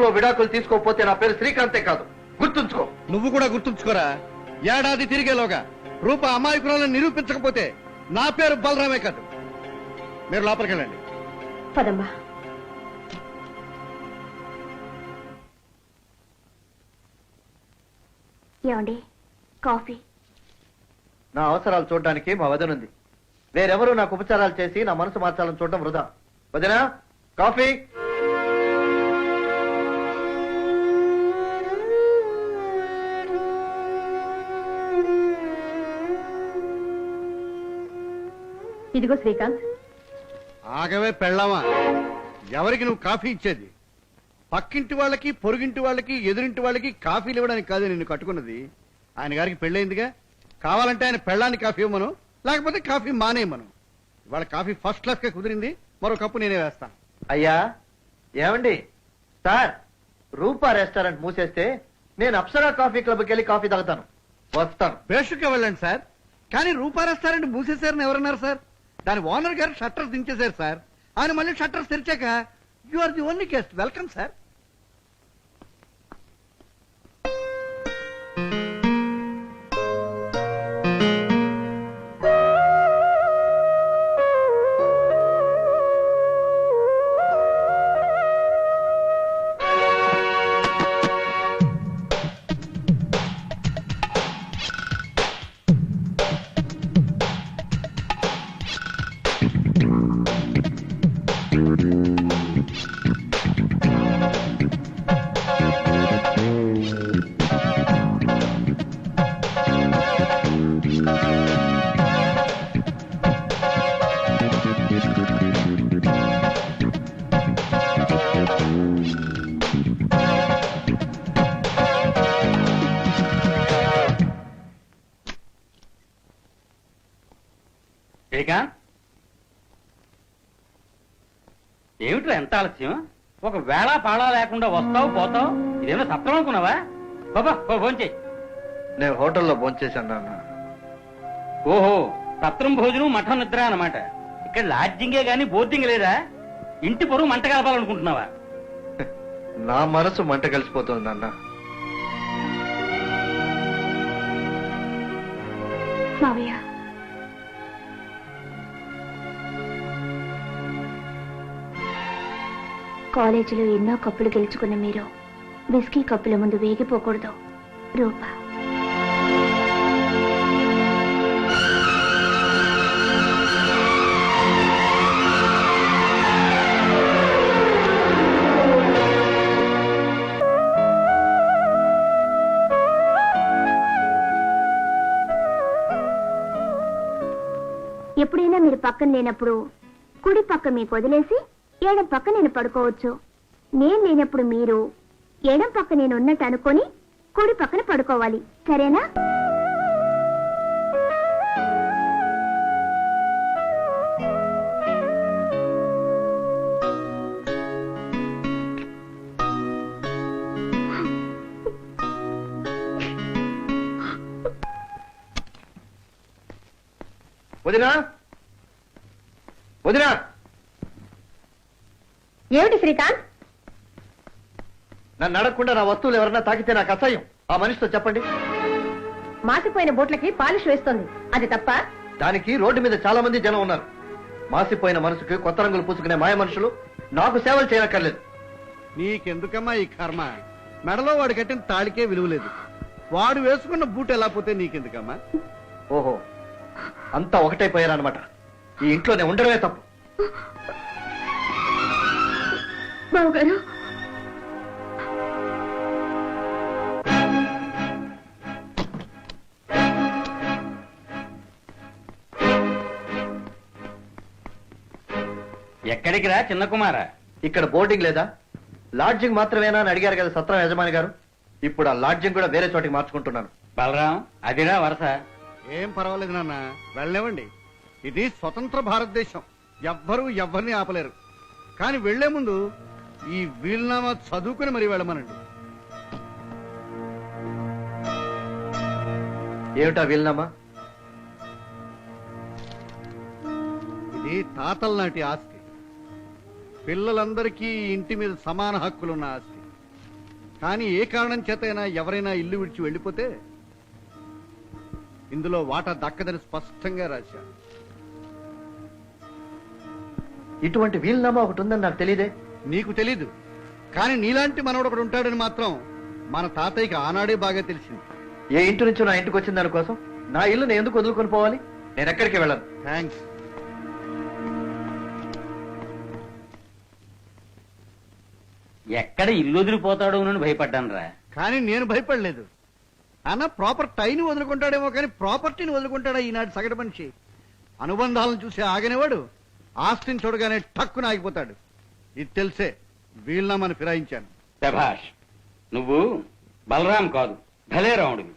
కోర్టులో విడాకులు తీసుకోకపోతే నా పేరు శ్రీకాంతే కాదు. గుర్తుంచుకో. నువ్వు కూడా గుర్తుంచుకోరా? ఏడాది తిరిగేలోగా రూప అమాయకురాలను నిరూపించకపోతే నా పేరు బలరామే కాదు. మీరు లోపలికి వెళ్ళండి. పదమ్మా. ఏమండి? కాఫీ. నా అవసరాలు చూడడానికి మా వదనుంది వేరెవరూ నాకు ఉపచారాలు చేసి నా మనసు మార్చాలని చూడడం వృధా. వదినా కాఫీ. ఇదిగో శ్రీకాంత్. ఆగవే పెళ్ళామా? ఎవరికి నువ్వు కాఫీ ఇచ్చేది? పక్కింటి వాళ్ళకి పొరుగింటి వాళ్ళకి ఎదురింటి వాళ్ళకి కాఫీలు ఇవ్వడానికి కాదు నిన్ను కట్టుకున్నది. ఆయన గారికి పెళ్ళయిందిగా? కావాలంటే ఆయన పెళ్ళాన్ని కాఫీ ఇవ్వమను లేకపోతే కాఫీ మానేయమను. ఇవాళ కాఫీ ఫస్ట్ క్లాస్గా కుదిరింది మరో కప్పు నేనే వేస్తాను అయ్యా ఏమండి? సార్ రూపా రెస్టారెంట్ మూసేస్తే నేను అప్సరా కాఫీ క్లబ్కి వెళ్ళి కాఫీ తాగుతాను. వస్తాను. బేషుగా వెళ్ళండి సార్. కానీ రూపా రెస్టారెంట్ మూసేశారని ఎవరన్నారు సార్? దాని ఓనర్ గారు షట్టర్స్ దించేశారు సార్. ఆయన మళ్ళీ shutters తెరిచాక you are the only guest welcome sir Srikanth ఏమిట్రా ఎంత ఆలస్యం? ఒక వేళ పాడా లేకుండా వస్తావు పోతావు? ఇదేమో సత్రం అనుకున్నావా? బాబా భోంచే నేను హోటల్లో భోంచేశాను నాన్న. ఓహో సత్రం భోజనం మఠం నిద్ర అన్నమాట. ఇక్కడ లాడ్జింగే గాని బోర్డింగ్ లేదా? ఇంటి పొరుగు మంట కలపాలనుకుంటున్నావా? నా మనసు మంట కలిసిపోతుంది నాన్న. మావయ్య కాలేజీలో ఎన్నో కప్పులు గెలుచుకున్న మీరు బిస్కీ కప్పుల ముందు వేగిపోకూడదు రూపా. ఎప్పుడైనా మీరు పక్కన లేనప్పుడు కుడి పక్క మీకు వదిలేసి ఎడం పక్క నేను పడుకోవచ్చు. నేను లేనప్పుడు మీరు ఎడం పక్క నేను ఉన్నట్టు అనుకొని కుడి పక్కన పడుకోవాలి. సరేనా? వదినా? వదినా? ఏమిటి శ్రీకాంత్? నన్ను అడగకుండా నా వస్తువులు ఎవరన్నా తాకితే నాకు అసహ్యం. ఆ మనిషితో చెప్పండి. మాసిపోయిన బోట్లకి పాలిష్ వేస్తుంది. అది తప్ప? దానికి రోడ్డు మీద చాలా మంది జనం ఉన్నారు. మాసిపోయిన మనసుకి కొత్త రంగులు పూసుకునే మాయ మనుషులు నాకు సేవలు చేయనక్కర్లేదు. నీకెందుకమ్మా ఈ కర్మ? మెడలో వాడు కట్టిన తాళికే విలువలేదు. వాడు వేసుకున్న బూట్ ఎలా పోతే నీకెందుకమ్మా? ఓహో అంతా ఒకటైపోయారనమాట ఈ ఇంట్లోనే ఉండడమే తప్పు. బావగారు. ఎక్కడికి రా చిన్న కుమార? ఇక్కడ బోర్డింగ్ లేదా? లాడ్జింగ్ మాత్రమేనా అని అడిగారు కదా సత్రం యజమాని గారు. ఇప్పుడు ఆ లాడ్జింగ్ కూడా వేరే చోటికి మార్చుకుంటున్నాను. బలరాం అదిరా వరస. ఏం పర్వాలేదు నాన్న వెళ్ళనివ్వండి. ఇది స్వతంత్ర భారతదేశం. ఎవ్వరూ ఎవ్వరిని ఆపలేరు. కానీ వెళ్ళే ముందు ఈ వీలునామా చదువుకుని మరి వెళ్ళమనండి. ఏమిటా వీలునామా? ఇది తాతల నాటి ఆస్తి. పిల్లలందరికీ ఇంటి మీద సమాన హక్కులున్న ఆస్తి. కానీ ఏ కారణం చేతైనా ఎవరైనా ఇల్లు విడిచి వెళ్ళిపోతే ఇందులో వాటా దక్కదని స్పష్టంగా రాశా ఇటువంటి వీలునామా ఒకటి ఉందని నాకు తెలియదే. నీకు తెలీదు. కానీ నీలాంటి మనవడు ఒకడు ఉంటాడని మాత్రం మన తాతయ్యకి ఆనాడే బాగా తెలిసింది. ఏ ఇంటి నుంచో నా ఇంటికి వచ్చిన దానికోసం? నా ఇల్లు నేను ఎందుకు వదులుకొని పోవాలి? నేను ఎక్కడికి వెళ్ళను? థ్యాంక్స్. ఎక్కడ ఇల్లు వదిలిపోతాడోనని భయపడ్డాను రా. కానీ నేను భయపడలేదు. అన్న ప్రాపర్ టైని వదులుకుంటాడేమో కానీ ప్రాపర్టీని వదులుకుంటాడా ఈనాడు సగటు మనిషి? అనుబంధాలను చూసి ఆగనేవాడు ఆస్తిని చూడగానే టక్కున ఆగిపోతాడు. ఇది తెలిసే. వీళ్ళమని ఫిరాయించాను. ప్రభాష్ నువ్వు బలరాం కాదు భలే రాముడివి.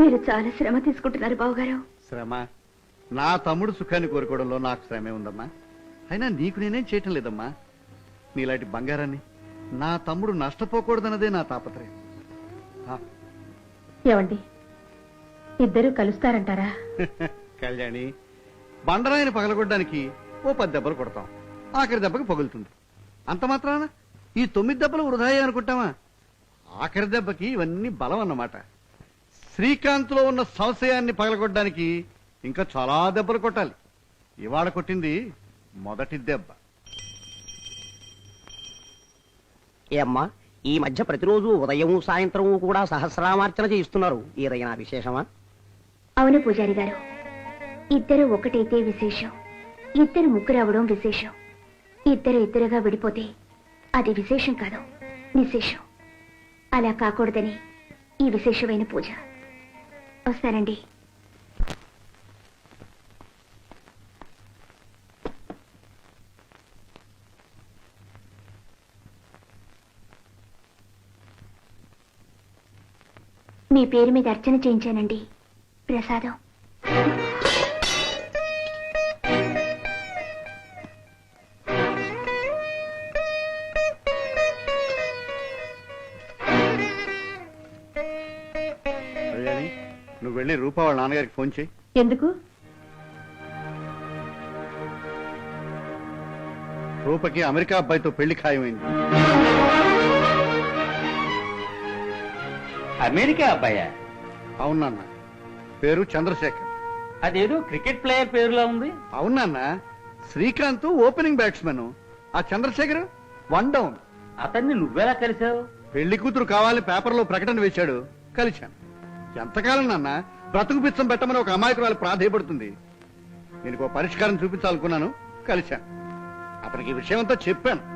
మీరు చాలా శ్రమ తీసుకుంటున్నారు బావగారు. శ్రమ? నా తమ్ముడు సుఖాన్ని కోరుకోవడంలో నాకు శ్రమే ఉందమ్మా. అయినా నీకు నేనేం చేయటం లేదమ్మా. నీలాంటి బంగారాన్ని నా తమ్ముడు నష్టపోకూడదన్నదే నా తాపత్రయం. ఆ, ఏమండి ఇద్దరు కలుస్తారంటారా? కళ్యాణి బండరాయిని పగలగొట్టడానికి ఓ పది దెబ్బలు కొడతాం. ఆఖరి దెబ్బకి పగులుతుంది. అంత మాత్రాన? ఈ తొమ్మిది దెబ్బలు వృధాయే అనుకుంటామా ఆఖరి దెబ్బకి ఇవన్నీ బలం అన్నమాట. శ్రీకాంత్లో ఉన్న సంశయాన్ని పగలగొట్టడానికి ఇంకా చాలా దెబ్బలు కొట్టాలి. ఇవాళ కొట్టింది మొదటి దెబ్బ. ఏమ్మా ఈ మధ్య ప్రతిరోజు ఉదయం సాయంత్రం కూడా సహస్రామార్చన చేయిస్తున్నారు. ఏదైనా విశేషమా? అవును పూజారి గారు. ఇద్దరు ఒకటైతే విశేషం. ఇద్దరు ముగ్గురు అవడం విశేషం. ఇద్దరు ఇద్దరుగా విడిపోతే అది విశేషం కాదు నిశేషం. అలా కాకూడదని ఈ విశేషమైన పూజ. వస్తానండి. మీ పేరు మీద అర్చన చేయించానండి. ప్రసాదం. నువ్వు వెళ్ళి రూపా వాళ్ళ నాన్నగారికి ఫోన్ చేయి. ఎందుకు? రూపకి అమెరికా అబ్బాయితో పెళ్ళి ఖాయమైంది. అమెరికా అబ్బాయా? అవునన్న పేరు చంద్రశేఖర్. అదేదో క్రికెట్ ప్లేయర్ పేరులా ఉంది? అవునన్న శ్రీకాంత్ ఓపెనింగ్ బ్యాట్స్మెన్. ఆ చంద్రశేఖర్ వన్ డౌన్. అతన్ని నువ్వెలా కలిసావు పెళ్ళి కూతురు కావాలని పేపర్లో ప్రకటన వేశాడు. కలిశాను. ఎంతకాలం నాన్న? బ్రతుకు పిచ్చం పెట్టమని ఒక అమాయకురాలు ప్రాధేయపడుతుంది. నేను ఒక పరిష్కారం చూపించాలనుకున్నాను. కలిశాను. అతనికి ఈ విషయం అంతా చెప్పాను.